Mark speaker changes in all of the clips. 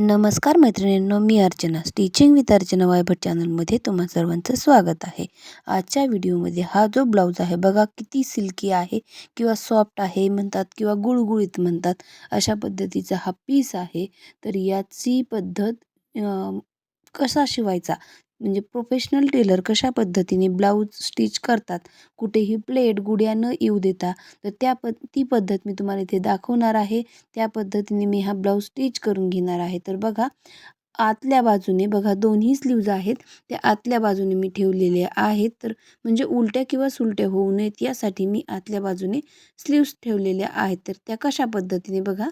Speaker 1: नमस्कार मैत्रिणींनो मी अर्चना. स्टिचिंग विथ अर्चना वायभट चॅनलमध्ये तुम्हा सर्वांचं स्वागत आहे. आजच्या व्हिडिओमध्ये हा जो ब्लाऊज आहे बघा किती सिल्की आहे किंवा सॉफ्ट आहे म्हणतात किंवा गुळगुळीत म्हणतात अशा पद्धतीचा हा पीस आहे. तर याची पद्धत कसा शिवायचा? म्हणजे प्रोफेशनल टेलर कशा पद्धतीने ब्लाऊज स्टिच करतात कुठेही प्लेट गुड्या न येऊ देता तर त्या पद ती पद्धत मी तुम्हाला इथे दाखवणार आहे. त्या पद्धतीने मी हा ब्लाऊज स्टिच करून घेणार आहे. तर बघा आतल्या बाजूने बघा दोन्ही स्लीव्ज आहेत. त्या आतल्या बाजूने मी ठेवलेले आहेत. तर म्हणजे उलट्या किंवा सुलट्या होऊ नयेत यासाठी मी आतल्या बाजूने स्लीव्स ठेवलेल्या आहेत. तर त्या कशा पद्धतीने बघा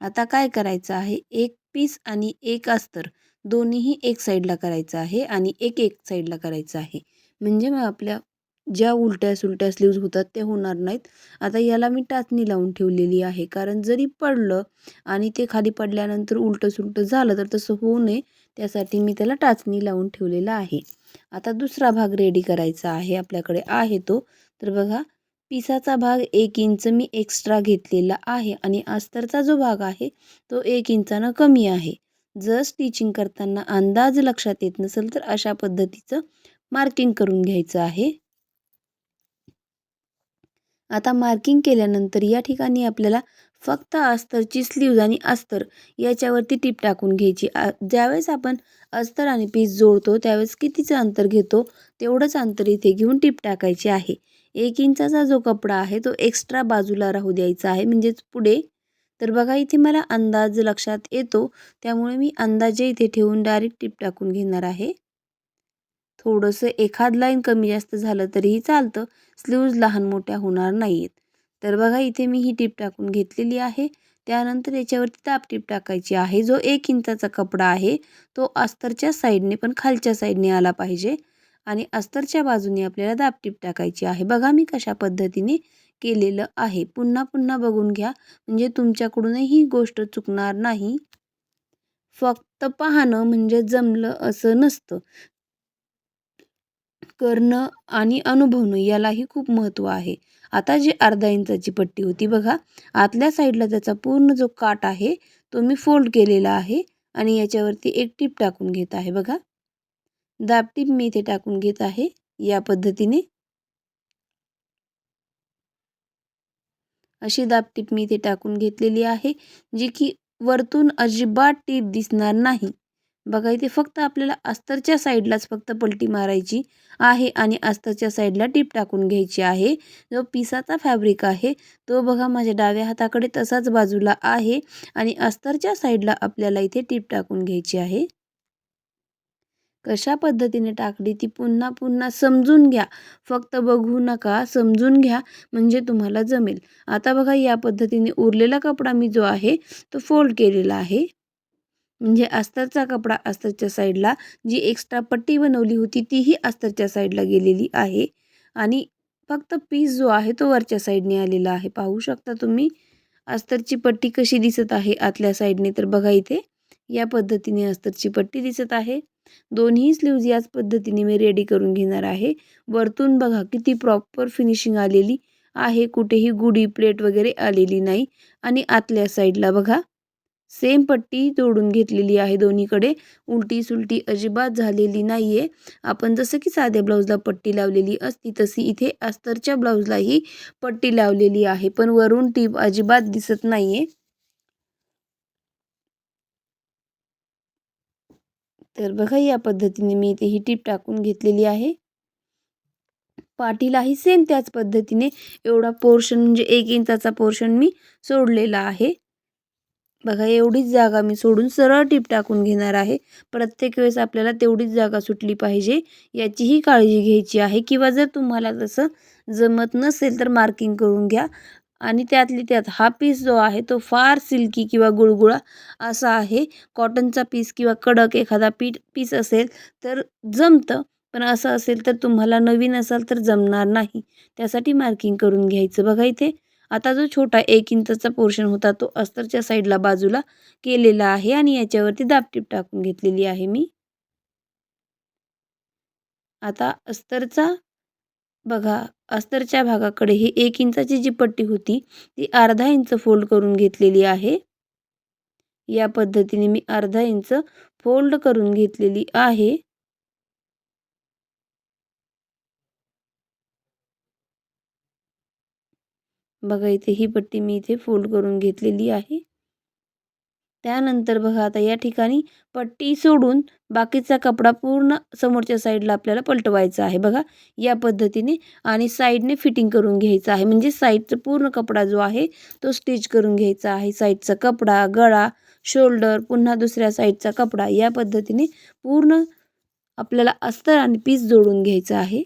Speaker 1: आता काय करायचं आहे? एक पीस आणि एक अस्तर. दोन्हीही एक साईडला करायचं आहे आणि एक एक साईडला करायचं आहे. म्हणजे मग आपल्या ज्या उलट्या सुलट्या स्लीव्ज होतात ते होणार नाहीत. आता याला मी टाचणी लावून ठेवलेली आहे. कारण जरी पडलं आणि ते खाली पडल्यानंतर उलटं सुलटं झालं तर तसं होऊ नये. त्यासाठी मी त्याला टाचणी लावून ठेवलेला आहे. आता दुसरा भाग रेडी करायचा आहे. आपल्याकडे आहे तो. तर बघा पिसाचा भाग एक इंच मी एक्स्ट्रा घेतलेला आहे. आणि अस्तरचा जो भाग आहे तो एक इंचानं कमी आहे. जर स्टिचिंग करताना अंदाज लक्षात येत नसेल तर अशा पद्धतीचं मार्किंग करून घ्यायचं आहे. आता मार्किंग केल्यानंतर या ठिकाणी आपल्याला फक्त अस्तरची स्लीव्ज आणि अस्तर याच्यावरती टीप टाकून घ्यायची. ज्यावेळेस आपण अस्तर आणि पीस जोडतो त्यावेळेस कितीचं अंतर घेतो तेवढंच अंतर इथे घेऊन टीप टाकायची आहे. एक इंचाचा जो कपडा आहे तो एक्स्ट्रा बाजूला राहू द्यायचा आहे. म्हणजेच पुढे तर बघा इथे मला अंदाज लक्षात येतो. त्यामुळे मी अंदाजे इथे ठेवून डायरेक्ट टीप टाकून घेणार आहे. थोडंसं एखाद लाईन कमी जास्त झालं तरीही चालतं. स्लीव्ज लहान मोठ्या होणार नाही आहेत तर बघा इथे मी ही टीप टाकून घेतलेली आहे. त्यानंतर याच्यावरती दाब टिप टाकायची आहे. जो एक इंचाचा कपडा आहे तो अस्तरच्या साईडने पण खालच्या साईडने आला पाहिजे. आणि अस्तरच्या बाजूने आपल्याला दाब टिप टाकायची आहे. बघा मी कशा पद्धतीने केलेलं आहे. पुन्हा पुन्हा बघून घ्या. म्हणजे तुमच्याकडूनही ही गोष्ट चुकणार नाही. फक्त पाहणं म्हणजे जमलं असं नसतं. करणं आणि अनुभवणं यालाही खूप महत्त्व आहे. आता जी अर्धा इंचाची पट्टी होती बघा. आतल्या साईडला त्याचा पूर्ण जो काट आहे तो मी फोल्ड केलेला आहे आणि याच्यावरती एक टीप टाकून घेत आहे बघा. दाब टीप मी इथे टाकून घेत आहे या पद्धतीने. अशी दाबटीप मी इथे टाकून घेतलेली आहे जी की वरतून अजिबात टीप दिसणार नाही. बघा इथे फक्त आपल्याला अस्तरच्या साईडलाच फक्त पलटी मारायची आहे आणि अस्तरच्या साईडला टीप टाकून घ्यायची आहे. जो पिसाचा फॅब्रिक आहे तो बघा माझ्या डाव्या हाताकडे तसाच बाजूला आहे आणि अस्तरच्या साईडला आपल्याला इथे टीप टाकून घ्यायची आहे. कशा पद्धतीने टाकली ती पुन्हा पुन्हा समजून घ्या. फक्त बघू नका समजून घ्या म्हणजे तुम्हाला जमेल. आता बघा या पद्धतीने उरलेला कपडा मी जो आहे तो फोल्ड केलेला आहे. म्हणजे अस्तरचा कपडा अस्तरच्या साईडला जी एक्स्ट्रा पट्टी बनवली होती तीही अस्तरच्या साईडला गेलेली आहे. आणि फक्त पीस जो आहे तो वरच्या साईडने आलेला आहे. पाहू शकता तुम्ही अस्तरची पट्टी कशी दिसत आहे आतल्या साईडने तर बघा इथे या पद्धतीने अस्तरची पट्टी दिसत आहे. दोन्ही स्लीव्ज याच पद्धतीने मी रेडी करून घेणार आहे. वरतून बघा किती प्रॉपर फिनिशिंग आलेली आहे. कुठेही गुढी प्लेट वगैरे आलेली नाही. आणि आतल्या साईडला बघा सेम पट्टी जोडून घेतलेली आहे दोन्हीकडे. उलटी सुलटी अजिबात झालेली नाही आहे आपण जसं की साध्या ब्लाऊजला पट्टी लावलेली असती तशी इथे अस्तरच्या ब्लाऊजलाही पट्टी लावलेली आहे. पण वरून टीप अजिबात दिसत नाही आहे तर बघा या पद्धतीने मी इथे ही टीप टाकून घेतलेली आहे. पाठीलाही सेम त्याच पद्धतीने. एवढा पोर्शन म्हणजे एक इंचाचा पोर्शन मी सोडलेला आहे. बघा एवढीच जागा मी सोडून सरळ टीप टाकून घेणार आहे. प्रत्येक वेळेस आपल्याला तेवढीच जागा सुटली पाहिजे याचीही काळजी घ्यायची आहे. किंवा जर तुम्हाला तसं जमत नसेल तर मार्किंग करून घ्या. आणि त्यातली त्यात हा पीस जो आहे तो फार सिल्की किंवा गुळगुळा असा आहे. कॉटनचा पीस किंवा कडक एखादा पीठ पीस असेल तर जमतं. पण असं असेल तर तुम्हाला नवीन असाल तर जमणार नाही. त्यासाठी मार्किंग करून घ्यायचं बघा इथे. आता जो छोटा एक इंचाचा पोर्शन होता तो अस्तरच्या साईडला बाजूला केलेला आहे आणि याच्यावरती दापटीप टाकून घेतलेली आहे मी. आता अस्तरचा बघा अस्तरच्या भागाकडे ही एक इंचाची जी पट्टी होती. ती अर्धा इंच फोल्ड करून घेतलेली आहे. या पद्धतीने मी अर्धा इंच फोल्ड करून घेतलेली आहे. बघा इथे ही पट्टी मी इथे फोल्ड करून घेतलेली आहे. त्यानंतर बघा आता या ठिकाणी पट्टी सोडून बाकीचा कपडा पूर्ण समोरच्या साईडला आपल्याला पलटवायचा आहे बघा या पद्धतीने. आणि साईडने फिटिंग करून घ्यायचं आहे. म्हणजे साईडचा पूर्ण कपडा जो आहे तो स्टिच करून घ्यायचा आहे. साईडचा कपडा गळा शोल्डर पुन्हा दुसऱ्या साईडचा कपडा या पद्धतीने पूर्ण आपल्याला अस्तर आणि पीस जोडून घ्यायचं आहे.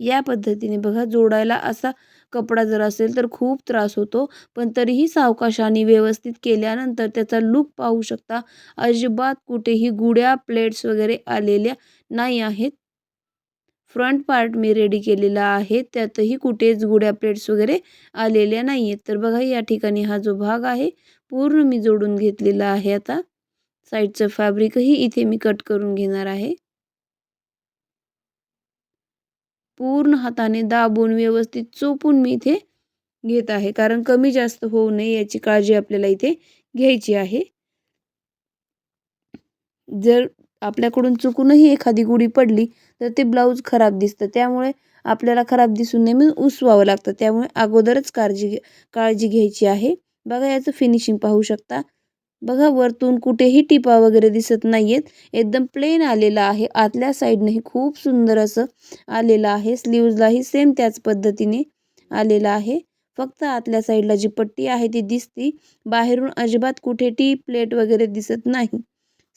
Speaker 1: या पद्धतीने बघा जोडायला असा कपडा जर असेल तर खूप त्रास होतो. पण तरीही सावकाशाने व्यवस्थित केल्यानंतर त्याचा लुक पाहू शकता. अजिबात कुठेही गुड्या प्लेट्स वगैरे आलेल्या नाही आहेत. फ्रंट पार्ट मी रेडी केलेला आहे. त्यातही कुठेच गुड्या प्लेट्स वगैरे आलेल्या नाही आहेत. तर बघा या ठिकाणी हा जो भाग आहे पूर्ण मी जोडून घेतलेला आहे आता. साईडचं फॅब्रिकही इथे मी कट करून घेणार आहे. पूर्ण हाताने दाबून व्यवस्थित चोपून मी इथे घेत आहे. कारण कमी जास्त होऊ नये याची काळजी आपल्याला इथे घ्यायची आहे. जर आपल्याकडून चुकूनही एखादी गुढी पडली तर ते ब्लाऊज खराब दिसतं. त्यामुळे आपल्याला खराब दिसून नये म्हणून उसवावं लागतं. त्यामुळे अगोदरच काळजी काळजी घ्यायची आहे. बघा याचं फिनिशिंग पाहू शकता. बघा वरतून कुठेही टिपा वगैरे दिसत नाही आहेत एकदम प्लेन आलेला आहे. आतल्या साईडनेही खूप सुंदर असं आलेलं आहे. स्लीव्जलाही सेम त्याच पद्धतीने आलेलं आहे. फक्त आतल्या साईडला जी पट्टी आहे ती दिसती. बाहेरून अजिबात कुठे टी प्लेट वगैरे दिसत नाही.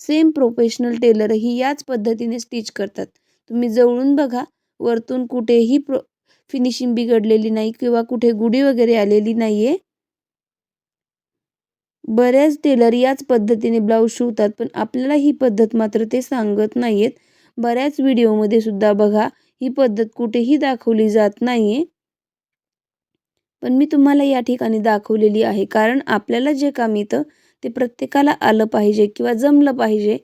Speaker 1: सेम प्रोफेशनल टेलरही याच पद्धतीने स्टिच करतात. तुम्ही जवळून बघा वरतून कुठेही प्रो फिनिशिंग बिघडलेली नाही किंवा कुठे गुढी वगैरे आलेली नाही आहे बऱ्याच टेलर याच पद्धतीने ब्लाऊज शिवतात पण आपल्याला ही पद्धत मात्र ते सांगत नाही आहेत बऱ्याच व्हिडिओमध्ये सुद्धा बघा ही पद्धत कुठेही दाखवली जात नाही आहे पण मी तुम्हाला या ठिकाणी दाखवलेली आहे कारण आपल्याला जे काम येतं ते प्रत्येकाला आलं पाहिजे किंवा जमलं पाहिजे.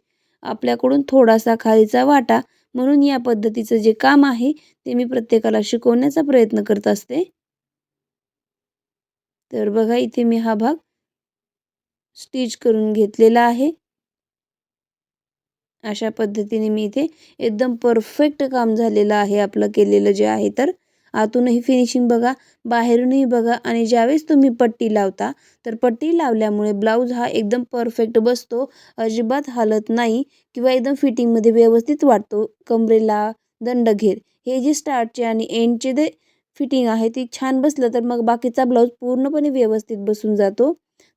Speaker 1: आपल्याकडून थोडासा खालीचा वाटा म्हणून या पद्धतीचं जे काम आहे ते मी प्रत्येकाला शिकवण्याचा प्रयत्न करत असते. तर बघा इथे मी हा भाग स्टिच करून घेतलेला आहे. अशा पद्धतीने मी इथे एकदम परफेक्ट काम झालेलं आहे आपलं केलेलं जे आहे तर. आतूनही फिनिशिंग बघा बाहेरूनही बघा आणि ज्यावेळेस तुम्ही पट्टी लावता तर पट्टी लावल्यामुळे ब्लाऊज हा एकदम परफेक्ट बसतो. अजिबात हालत नाही किंवा एकदम फिटिंगमध्ये व्यवस्थित वाटतो. कमरेला दंडघेर हे जे स्टार्टचे आणि एंडचे जे फिटिंग आहे ती छान बसलं तर मग बाकीचा ब्लाऊज पूर्णपणे व्यवस्थित बसून जातो.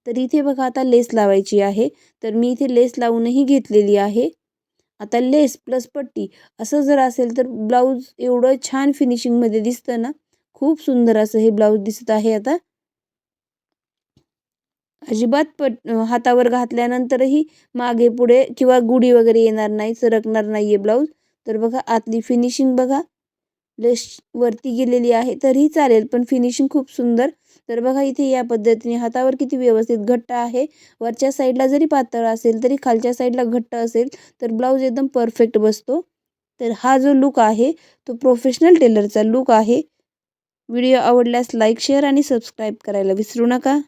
Speaker 1: तर इथे बघा आता लेस लावायची आहे. तर मी इथे लेस लावूनही घेतलेली आहे. आता लेस प्लस पट्टी असं जर असेल तर ब्लाऊज एवढं छान फिनिशिंगमध्ये दिसतं ना? खूप सुंदर असं हे ब्लाऊज दिसत आहे आता. अजिबात पट हातावर घातल्यानंतरही मागे पुढे किंवा गुढी वगैरे येणार नाही सरकणार नाही आहे ब्लाऊज. तर बघा आतली फिनिशिंग बघा. लेस वरती गेलेली आहे तरीही चालेल पण फिनिशिंग खूप सुंदर. तर बघा इथे या पद्धतीने हातावर किती व्यवस्थित घट्ट आहे. वरच्या साईडला जरी पातळ असेल तरी खालच्या साईडला घट्ट असेल तर ब्लाऊज एकदम परफेक्ट बसतो. तर हा जो लुक आहे तो प्रोफेशनल टेलरचा लुक आहे. व्हिडिओ आवडल्यास लाईक शेअर आणि सबस्क्राईब करायला विसरू नका.